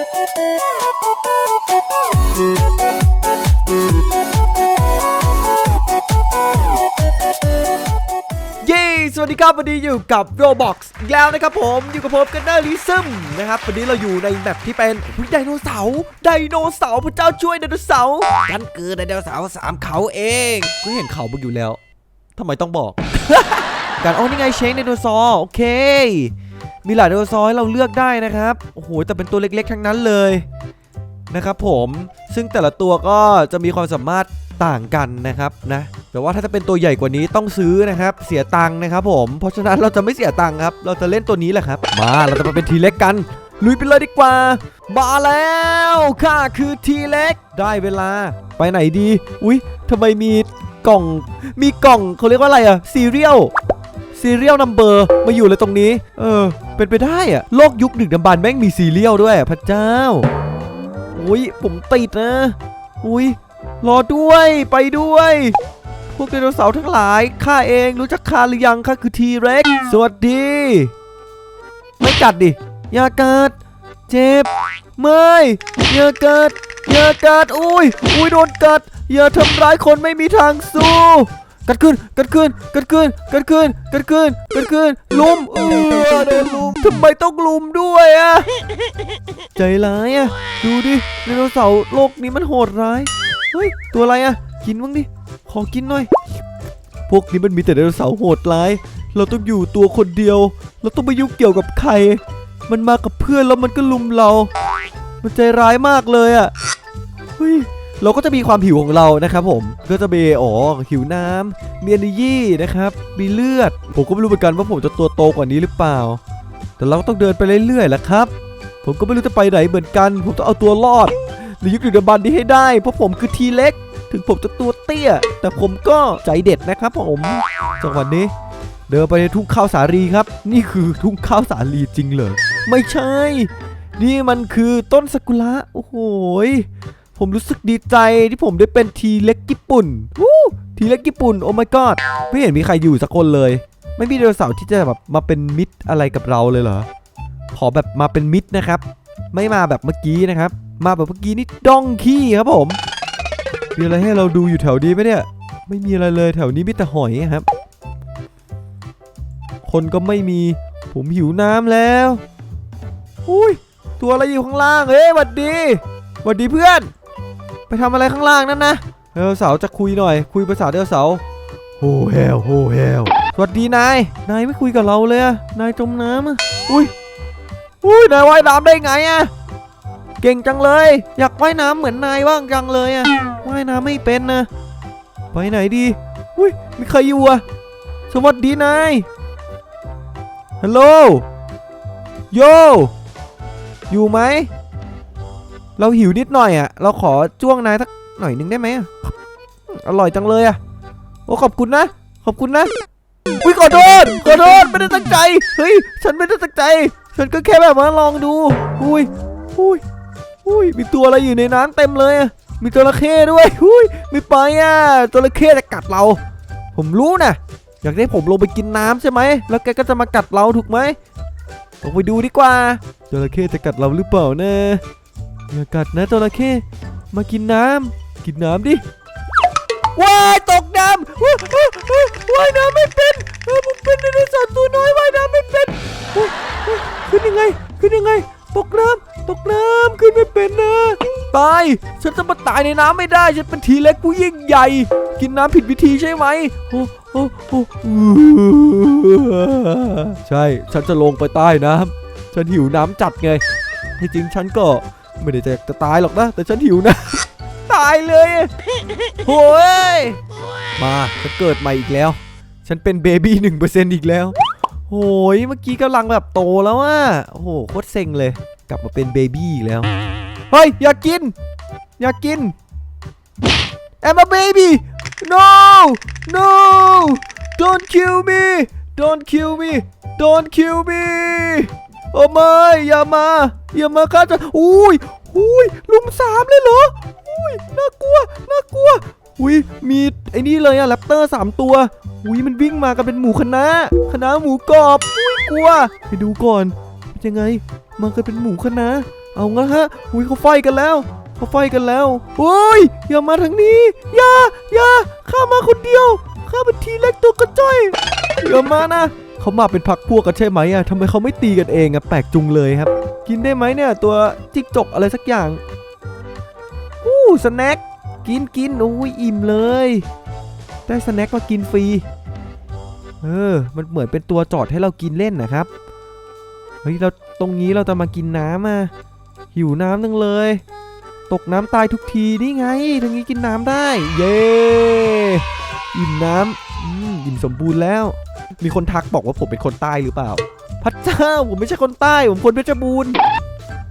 เย้สวัสดีครับวันนี้อยู่กับ Roblox อีกแล้วนะครับผมอยู่กับผมกันเนอร์ลิซึมนะครับวันนี้เราอยู่ในแบบที่เป็นอุ๊ยไดโนเสาร์ไดโนเสาร์พระเจ้าช่วยไดโนเสาร์กันคือไดโนเสาร์สามเขาเองก็เห็นเขาบึกอยู่แล้วทำไมต้องบอก การโอ้นี่ไงเชงไดโนเสาร์โอเค มีหลายไดโนเสาร์ให้เราเลือกได้นะครับ โอ้โห แต่เป็นตัวเล็กๆ ทั้งนั้นเลยนะครับผม ซึ่งแต่ละตัวก็จะมีความสามารถต่างกันนะครับนะแต่ว่าถ้าจะเป็นตัวใหญ่กว่านี้ต้องซื้อนะครับ เสียตังค์นะครับผม เพราะฉะนั้นเราจะไม่เสียตังค์ครับ เราจะเล่นตัวนี้แหละครับ มาเราจะมาเป็นทีเล็กกัน ลุยไปเลยดีกว่า มาแล้วข้าคือทีเล็ก ได้เวลา ไปไหนดี อุ๊ยทำไมมีกล่อง มีกล่องเขาเรียกว่าอะไรอะซีเรียล ซีเรียลนัมเบอร์มาอยู่เลยตรงนี้ เออ เป็นไปได้อะโลกยุคดึกดำบรรแม่งมีซีเรียลด้วยพระเจ้าอุ้ยผมติดนะอุ้ยรอด้วยไปด้วย พวกไดโนเสาร์ทั้งหลายข้าเองรู้จักข้าหรือยังข้าคือทีเร็กสวัสดี ไม่กัดดิอย่ากัดเจ็บไม่อย่ากัดอย่ากัดอุ้ยอุ้ยโดนกัด อย่าทำร้ายคนไม่มีทางสู้ กัดขึ้นกัดขึ้นกัดขึ้นกัดขึ้นกัดขึ้นกัดขึ้นลุมเออโดนลุมทำไมต้องลุมด้วยอะใจร้ายอะดูดิไดโนเสาร์โลกนี้มันโหดร้ายเฮ้ยตัวอะไรอะกินบ้างดิขอกินหน่อย พวกนี้มันมีแต่ไดโนเสาร์โหดร้าย เราต้องอยู่ตัวคนเดียว เราต้องไม่ยุ่งเกี่ยวกับใคร มันมากับเพื่อนแล้วมันก็ลุมเรา มันใจร้ายมากเลยอะเฮ้ย เราก็จะมีความหิวของเรานะครับผมก็จะมีอ๋อหิวน้ำมี energy นะครับมีเลือด ผมก็ไม่รู้เหมือนกันว่าผมจะตัวโตกว่านี้หรือเปล่า แต่เราก็ต้องเดินไปเรื่อยๆแหละครับ ผมก็ไม่รู้จะไปไหนเหมือนกัน ผมต้องเอาตัวรอดในยุคดึกดำบรรนี้ให้ได้ เพราะผมคือทีเล็ก ถึงผมจะตัวเตี้ย แต่ผมก็ใจเด็ดนะครับผมจังหวะนี้ เดินไปในทุ่งข้าวสาลีครับ นี่คือทุ่งข้าวสาลีจริงเหรอไม่ใช่ นี่มันคือต้นซากุระโอ้โหย ผมรู้สึกดีใจที่ผมได้เป็นทีเล็กญี่ปุ่นวู้ทีเล็กญี่ปุ่น โอ้ my god ไม่เห็นมีใครอยู่สักคนเลย ไม่มีไดโนเสาร์ที่จะแบบมาเป็นมิตรอะไรกับเราเลยเหรอ ขอแบบมาเป็นมิตรนะครับ ไม่มาแบบเมื่อกี้นะครับ มาแบบเมื่อกี้นี่ดองขี้ครับผม มีอะไรให้เราดูอยู่แถวนี้ไหมเนี่ย ไม่มีอะไรเลยแถวนี้มีแต่หอยครับ คนก็ไม่มี ผมหิวน้ำแล้ว อุ้ย ตัวอะไรอยู่ข้างล่าง เฮ้ยหวัดดีหวัดดีเพื่อน ไปทำอะไรข้างล่างนั่นนะเดวเสาร์จะคุยหน่อย คุยภาษาเดวเสาร์โฮเฮลโฮเฮลสวัสดีนาย นายไม่คุยกับเราเลยอะนายจมน้ำอะอุ้ยอุ้ยนายว่ายน้ำได้ไงอะเก่งจังเลย อยากว่ายน้ำเหมือนนายบ้างจังเลยอะว่ายน้ำไม่เป็นนะไปไหนดีอุ้ยมีใครอยู่อะสวัสดีนายฮัลโหลโยอยู่ไหม เราหิวนิดหน่อยอะเราขอจ้วงนายสักหน่อยหนึงได้ไหมอะอร่อยจังเลยอะโอ้ขอบคุณนะ ขอบคุณนะ อุ้ยขอโทษขอโทษไม่ได้ตั้งใจ เฮ้ย ฉันไม่ได้ตั้งใจ ฉันก็แค่แบบว่าลองดู อุ้ย อุ้ย อุ้ย มีตัวอะไรอยู่ในน้ำเต็มเลยอะมีจระเข้ด้วย อุ้ย มีปลาอะจระเข้จะกัดเรา ผมรู้นะอยากได้ผมลงไปกินน้ำใช่ไหม แล้วแกก็จะมากัดเราถูกไหมลงไปดูดีกว่าจระเข้จะกัดเราหรือเปล่านะ อย่ากัดนะจระเข้มากินน้ำกินน้ำดิว้ายตกน้ำว้ายว้ายว้ายว่ายน้ำไม่เป็นผมเป็นไดโนเสาร์ตัวน้อยว่ายน้ำไม่เป็นขึ้นยังไงขึ้นยังไง ตกน้ำตกน้ำขึ้นไม่เป็นนะตายฉันจะมาตายในน้ำไม่ได้ฉันเป็นทีเล็กผู้ยิ่งใหญ่ กินน้ำผิดวิธีใช่ไหมโอ้โอ้โอ้ใช่ฉันจะลงไปใต้น้ำฉันหิวน้ำจัดไงที่จริงฉันก็ ไม่ได้จะจะตายหรอกนะ แต่ฉันหิวนะ ตายเลยโอ้ยมาฉันเกิดใหม่อีกแล้ว ฉันเป็นเบบี้หนึ่งเปอร์เซ็นต์อีกแล้วโอ้ยเมื่อกี้กำลังแบบโตแล้วอะโอ้โหโคตรเซ็งเลย กลับมาเป็นเบบี้อีกแล้วเฮ้ยอยากกิน อยากกิน I'm a baby no no don't kill me don't kill me don't kill me โอ้ไม่อย่ามาอย่ามาฆ่าฉันอุ้ยอุ้ยลุมสามเลยเหรออุ้ยน่ากลัวน่ากลัวอุ้ยมีไอ้นี่เลยอะแรปเตอร์สามตัวอุ้ยมันวิ่งมากันเป็นหมูคณะคณะหมูกรอบอุ้ยกลัวไปดูก่อนเป็นยังไงมากันเป็นหมูคณะเอางั้นฮะอุ้ยเขาไฟกันแล้วเขาไฟกันแล้วโอ้ยอย่ามาทางนี้อย่าอย่าข้ามาคนเดียวข้าเป็นทีเล็กตัวกระจ้อยอย่ามานะ เขามาเป็นพักพวกกันใช่ไหมอะทำไมเขาไม่ตีกันเองอะแปลกจุงเลยครับ กินได้ไหมเนี่ยตัวจิกจกอะไรสักอย่างอู้สแน็คกินกินโอ้ยอิ่มเลย ได้สแน็คมากินฟรีเออ มันเหมือนเป็นตัวจอดให้เรากินเล่นนะครับเฮ้ยเราตรงนี้เราจะมากินน้ำอะหิวน้ำนึงเลย ตกน้ำตายทุกทีนี่ไงทางนี้กินน้ำได้ เย้อิ่มน้ำอืมอิ่มสมบูรณ์แล้ว มีคนทักบอกว่าผมเป็นคนใต้หรือเปล่า พระเจ้าผมไม่ใช่คนใต้ผมคนเพชรบูรณ์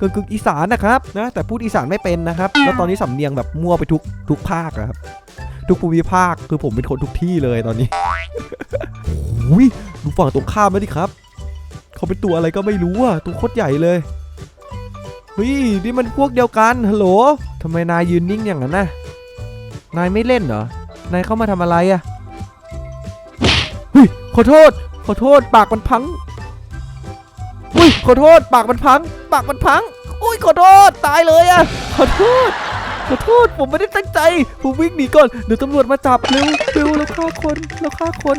กึ่งกึ่งอีสานนะครับนะแต่พูดอีสานไม่เป็นนะครับ แล้วตอนนี้สำเนียงแบบมั่วไปทุกทุกภาคอะครับ ทุกภูมิภาคคือผมเป็นคนทุกที่เลยตอนนี้โอ้ยดูฝั่งตรงข้ามแล้วดิครับ เขาเป็นตัวอะไรก็ไม่รู้อะตัวโคตรใหญ่เลยเฮ้ยนี่มันพวกเดียวกันฮัลโหลทำไมนายยืนนิ่งอย่างนั้นน่ะนายไม่เล่นเหรอนายเข้ามาทำอะไรอะเฮ้ย ขอโทษ ขอโทษ ปากมันพัง อุ้ย ขอโทษ ปากมันพัง ปากมันพัง อุ้ย ขอโทษ ตายเลยอะขอโทษ ขอโทษ ผมไม่ได้ตั้งใจ ผมวิ่งหนีก่อน เดี๋ยวตำรวจมาจับเร็วเร็วแล้วฆ่าคนแล้วฆ่าคน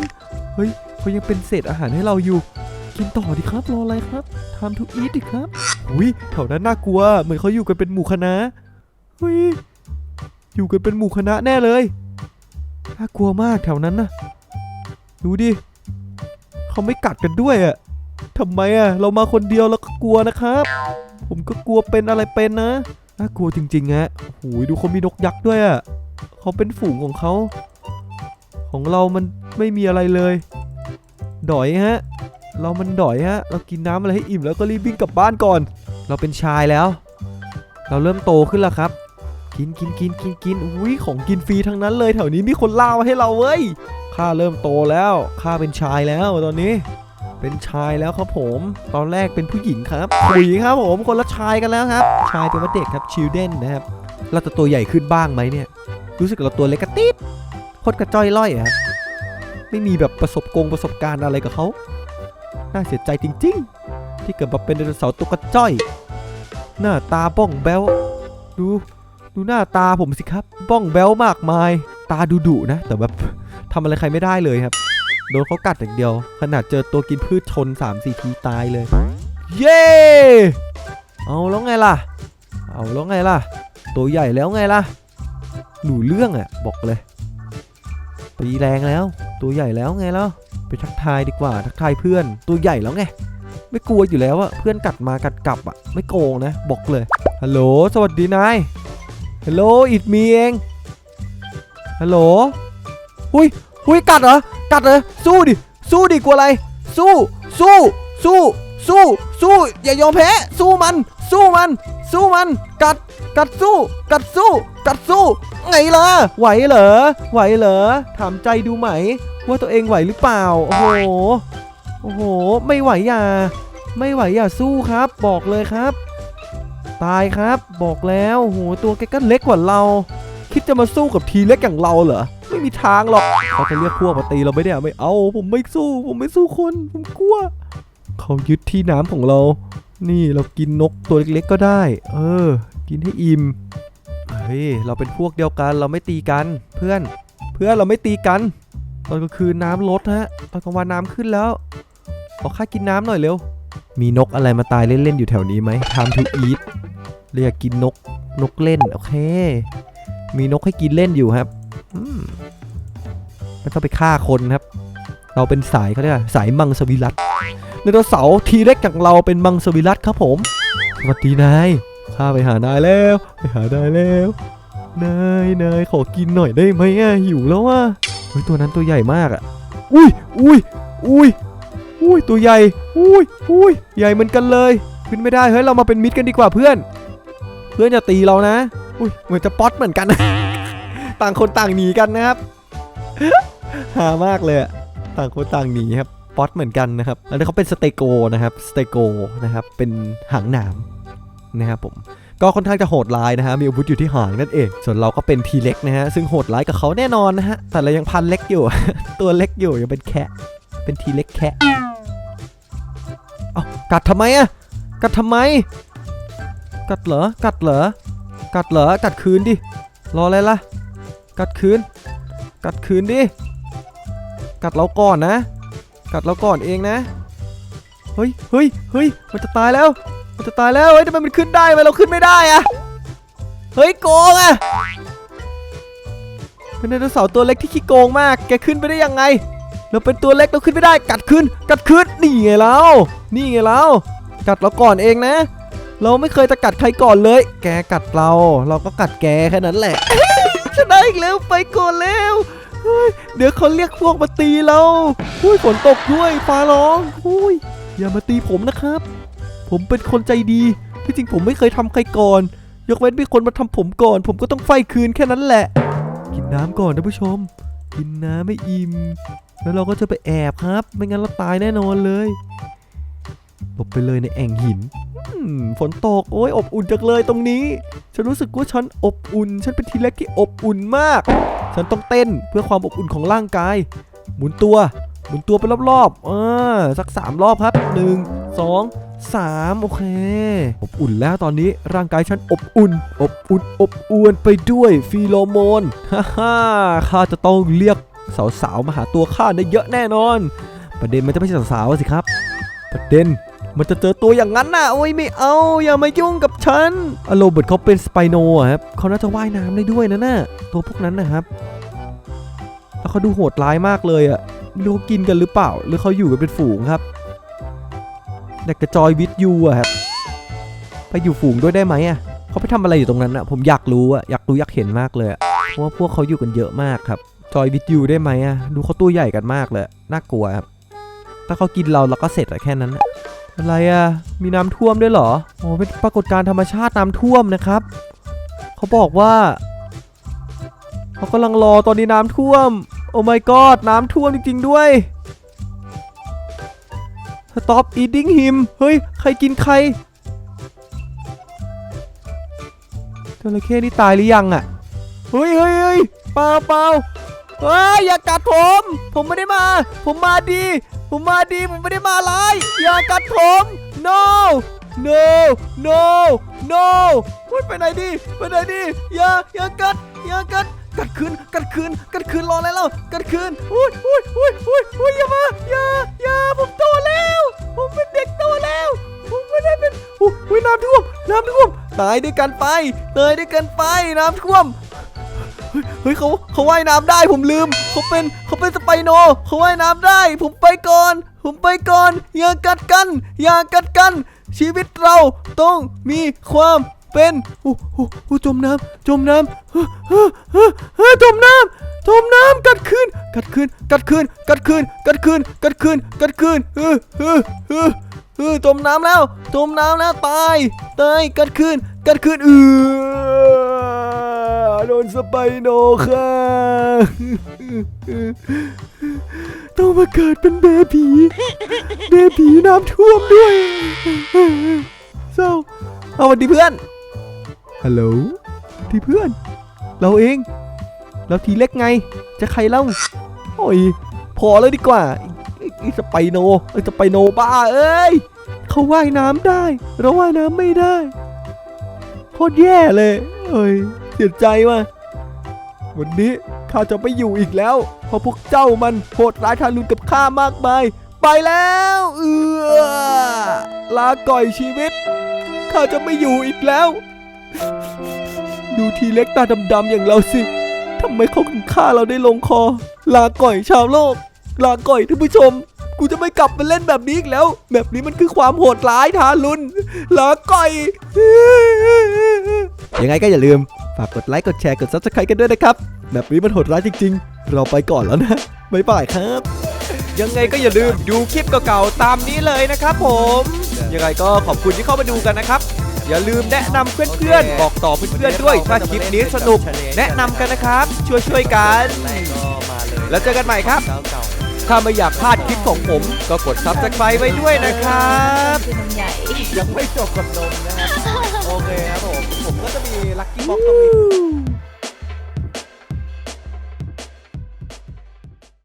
เฮ้ยเขายังเป็นเศษอาหารให้เราอยู่ กินต่อดิครับ รออะไรครับทำทุกอีทดิครับ อุ้ยแถวนั้นน่ากลัว เหมือนเขาอยู่กันเป็นหมู่คณะเฮ้ย อยู่กันเป็นหมู่คณะแน่เลย น่ากลัวมากแถวนั้นนะดูดิ เขาไม่กัดกันด้วยอะทำไมอะเรามาคนเดียวแล้วก็กลัวนะครับ ผมก็กลัวเป็นอะไรเป็นนะน่ากลัวจริงๆฮะโอ้ยดูเขามีนกยักษ์ด้วยอะเขาเป็นฝูงของเขา ของเรามันไม่มีอะไรเลยดอยฮะ เรามันดอยฮะ เรากินน้ำอะไรให้อิ่มแล้วก็รีบวิ่งกลับบ้านก่อน เราเป็นชายแล้ว เราเริ่มโตขึ้นแล้วครับ กินกินกินกินกินอุ้ยของกินฟรีทั้งนั้นเลยแถวนี้มีคนล่ามาให้เราเว้ย ข้าเริ่มโตแล้วข้าเป็นชายแล้วตอนนี้ เป็นชายแล้วครับผม ตอนแรกเป็นผู้หญิงครับผู้หญิงครับผมคนละชายกันแล้วครับ ชายเป็นว่าเด็กครับชิลเด้นนะครับเราจะตัวใหญ่ขึ้นบ้างไหมเนี่ย รู้สึกเราตัวเล็กกระติดโคตรกระจ้อยล่อยอะครับไม่มีแบบประสบกงประสบการณ์อะไรกับเขาน่าเสียใจจริง ๆ ที่เกิดมาเป็นไดโนเสาร์ตัวกระจ้อย หน้าตาบ้องแบวดูดูหน้าตาผมสิครับ บ้องแบวมากมาย ตาดุดุๆนะ แต่แบบ ทำอะไรใครไม่ได้เลยครับ โดนเขากัดอย่างเดียว ขนาดเจอตัวกินพืชชน3-4ทีตายเลย เย้เอาแล้วไงล่ะ เอาแล้วไงล่ะ ตัวใหญ่แล้วไงล่ะหนูเรื่องอะบอกเลยตีแรงแล้ว ตัวใหญ่แล้วไงแล้วไปทักทายดีกว่าทักทายเพื่อน ตัวใหญ่แล้วไงไม่กลัวอยู่แล้วอะเพื่อนกัดมากัดกลับอะไม่โกงนะบอกเลยฮัลโหลสวัสดีนายฮัลโหลอิดมีเองฮัลโหล หุยหุยกัดเหรอ กัดเหรอ สู้ดิ สู้ดิกลัวอะไร สู้ สู้ สู้ สู้ สู้ อย่ายอมแพ้ สู้มัน สู้มัน สู้มัน กัด กัดสู้ กัดสู้ กัดสู้ ไงล่ะ ไหวเหรอ ไหวเหรอ ถามใจดูไหม ว่าตัวเองไหวหรือเปล่า โอ้โห โอ้โห ไม่ไหวอย่า ไม่ไหวอย่าสู้ครับ บอกเลยครับ ตายครับ บอกแล้วโอ้โหตัวแกก็เล็กกว่าเรา คิดจะมาสู้กับทีเล็กอย่างเราเหรอ ไม่มีทางหรอกเขาจะเรียกพวกมาตีเราไม่ได้ไม่เอา ผมไม่สู้ ผมไม่สู้คน ผมกลัว เขายึดที่น้ำของเรา นี่เรากินนกตัวเล็กๆก็ได้ เออ กินให้อิ่มเฮ้ยเราเป็นพวกเดียวกันเราไม่ตีกันเพื่อน เพื่อนเราไม่ตีกัน ตอนกลางคืนน้ำลดฮะตอนกลางวันน้ำขึ้นแล้วขอค่ากินน้ำหน่อยเร็ว มีนกอะไรมาตายเล่นๆอยู่แถวนี้ไหม Time to eat เรียกกินนกนกเล่น โอเค มีนกให้กินเล่นอยู่ครับ ไม่ต้องไปฆ่าคนครับ เราเป็นสายเขาเรียกสายมังสวิรัตไดโนเสาทีเล็กอย่างเราเป็นมังสวิรัตครับผม สวัสดีนายข้าไปหานายแล้ว ไปหานายแล้วนายนายขอกินหน่อยได้ไหมอะหิวแล้วว่ะเฮ้ยตัวนั้นตัวใหญ่มากอะ อุ้ยอุ้ยอุ้ยอุ้ยตัวใหญ่ อุ้ยอุ้ยใหญ่เหมือนกันเลย ขึ้นไม่ได้เฮ้ยเรามาเป็นมิตรกันดีกว่าเพื่อน เพื่อนอย่าตีเรานะ อุ้ยเหมือนจะป๊อตเหมือนกัน ต่างคนต่างหนีกันนะครับหามากเลยต่างคนต่างหนีครับป๊อตเหมือนกันนะครับแล้วเขาเป็นสเตโกนะครับสเตโกนะครับเป็นหางหนามนะครับผมก็ค่อนข้างจะโหดร้ายนะฮะมีอาวุธอยู่ที่หางนั่นเอง ส่วนเราก็เป็นทีเล็กนะฮะซึ่งโหดร้ายกับเขาแน่นอนนะฮะแต่เรายังพันเล็กอยู่ ตัวเล็กอยู่ยังเป็นแคะเป็นทีเล็กแคะเอากัดทำไมอะกัดทำไม กัดเหรอกัดเหรอกัดเหรอกัดคืนดิรออะไรล่ะ กัดคืน กัดคืนดิ กัดเราก่อนนะ กัดเราก่อนเองนะ เฮ้ยเฮ้ยเฮ้ยมันจะตายแล้ว มันจะตายแล้ว เฮ้ยทำไมมันขึ้นได้ทำไมเราขึ้นไม่ได้อะเฮ้ยโกงอะเป็นไดโนเสาร์ตัวเล็กที่ขี้โกงมาก แกขึ้นไปได้ยังไง เราเป็นตัวเล็กเราขึ้นไม่ได้ กัดขึ้น กัดขึ้น นี่ไงเรา นี่ไงเรา กัดเราก่อนเองนะ เราไม่เคยจะกัดใครก่อนเลย แกกัดเรา เราก็กัดแกแค่นั้นแหละ ชนะอีกแล้วไปก่อนแล้วเดี๋ยวเขาเรียกพวกมาตีเราอุ้ยฝนตกด้วยฟ้าร้องอุ้ยอย่ามาตีผมนะครับ ผมเป็นคนใจดี ที่จริงผมไม่เคยทำใครก่อน ยกเว้นมีคนมาทำผมก่อน ผมก็ต้องไฟคืนแค่นั้นแหละ กินน้ำก่อนนะผู้ชม กินน้ำไม่อิ่ม แล้วเราก็จะไปแอบครับ ไม่งั้นเราตายแน่นอนเลย หลบไปเลยในแอ่งหินฝนตก โอ้ยอบอุ่นจังเลยตรงนี้ ฉันรู้สึกว่าฉันอบอุ่น ฉันเป็นทีเล็กที่อบอุ่นมาก ฉันต้องเต้นเพื่อความอบอุ่นของร่างกาย หมุนตัว หมุนตัวไปรอบๆอ่าสักสามรอบครับหนึ่งสองสามโอเค อบอุ่นแล้วตอนนี้ร่างกายฉันอบอุ่น อบอุ่น อบอวนไปด้วยฟีโรโมน ฮ่าฮ่าข้าจะต้องเรียกสาวๆมาหาตัวข้าได้เยอะแน่นอน ประเด็นมันจะไม่ใช่สาวๆสิครับ ประเด็น มันจะเจอตัวอย่างนั้นน่ะโอ้ยไม่เอาอย่ามายุ่งกับฉันอโรเบิร์ตเขาเป็นสไปโนครับเขาน่าจะว่ายน้ำได้ด้วยนะน่ะตัวพวกนั้นนะครับแล้วเขาดูโหดร้ายมากเลยอะไม่รู้เขากินกันหรือเปล่า หรือเขาอยู่กันเป็นฝูงครับอยากจะจอยวิทยูอะครับไปอยู่ฝูงด้วยได้ไหมอะเขาไปทำอะไรอยู่ตรงนั้นอะผมอยากรู้อะอยากรู้อยากเห็นมากเลยอะเพราะว่าพวกเขาอยู่กันเยอะมากครับจอยวิทยูได้ไหมอะดูเขาตัวใหญ่กันมากเลยน่ากลัวครับถ้าเขากินเราเราก็เสร็จอะแค่นั้นอะ อะไรอะมีน้ำท่วมด้วยเหรอโอ้เป็นปรากฏการณ์ธรรมชาติน้ำท่วมนะครับ เขาบอกว่าเขากำลังรอตอนนี้น้ำท่วม โอ้ my god น้ำท่วมจริงๆด้วย Stop eating him เฮ้ย ใครกินใครจระเข้นี่ตายหรือยังอะเฮ้ยเฮ้ยเฮ้ยเปล่าเปล่าเฮ้ยอย่ากัดผม ผมไม่ได้มา ผมมาดี ผมมาดีผมไม่ได้มาร้ายอย่ากัดผม no no no no เฮ้ยไปไหนดีไปไหนดีอย่าอย่ากัดอย่ากัดกัดคืนกัดคืนกัดคืนรออะไรแล้วกัดคืนอุ้ยอุ้ยอุ้ยอุ้ยอุ้ยอย่ามาอย่าอย่าผมโตแล้ว ผมเป็นเด็กโตแล้วผมไม่ได้เป็นอุ้ยอุ้ยน้ำท่วมน้ำท่วมตายด้วยกันไปตายด้วยกันไปน้ำท่วม เฮ้ยเขาเขาว่ายน้ำได้ผมลืมเขาเป็นเขาเป็นสไปโนเขาว่ายน้ำได้ ผมไปก่อน ผมไปก่อน อย่ากัดกัน อย่ากัดกัน ชีวิตเราต้องมีความเป็นโอ้โหโอ้จมน้ำจมน้ำเฮ้อเฮ้อเออจมน้ำจมน้ำกัดคืนกัดคืนกัดคืนกัดคืนกัดคืนกัดคืนกัดคืนเออเออเออเออจมน้ำแล้วจมน้ำแล้วตายตายกัดคืนกัดคืนเออ โดนสไปโนค่ะต้องมาเกิดเป็นเบบีเบบีน้ำท่วมด้วยเศร้าเอาวัสดีเพื่อนฮัลโหลที่เพื่อน เราเอง เราทีเล็กไง จะใครเล่าโอ้ยพอแล้วดีกว่าไอ้สไปโนไอ้สไปโนบ้าเอ้ยเขาว่ายน้ำได้ เราว่ายน้ำไม่ได้โคตรแย่เลย เอ้ย เสียใจว่ะวันนี้ข้าจะไม่อยู่อีกแล้ว เพราะพวกเจ้ามันโหดร้ายทารุณกับข้ามากมาย ไปแล้ว เอือลาก่อยชีวิต ข้าจะไม่อยู่อีกแล้ว ดูทีเล็กตาดำๆอย่างเราสิทำไมเขาถึงฆ่าเราได้ลงคอ ลาก่อยชาวโลก ลาก่อยท่านผู้ชม กูจะไม่กลับมาเล่นแบบนี้อีกแล้ว แบบนี้มันคือความโหดร้ายทารุณลาก่อย ยังไงก็อย่าลืม ฝากกดไลค์กดแชร์กด subscribe กันด้วยนะครับ แบบนี้มันโหดร้ายจริง ๆ เราไปก่อนแล้วนะบ๊ายบายครับ ยังไงก็อย่าลืมดูคลิปเก่าๆตามนี้เลยนะครับผม ยังไงก็ขอบคุณที่เข้ามาดูกันนะครับ อย่าลืมแนะนำเพื่อนๆ บอกต่อเพื่อนๆด้วยถ้าคลิปนี้สนุก แนะนำกันนะครับ ช่วยๆกันแล้วเจอกันใหม่ครับถ้าไม่อยากพลาดคลิปของผม ก็กด subscribe ไว้ด้วยนะครับ คือนมใหญ่ ยังไม่จบกับนมนะครับ โอเคครับผม ลัคกี้บ็อกตรงนี้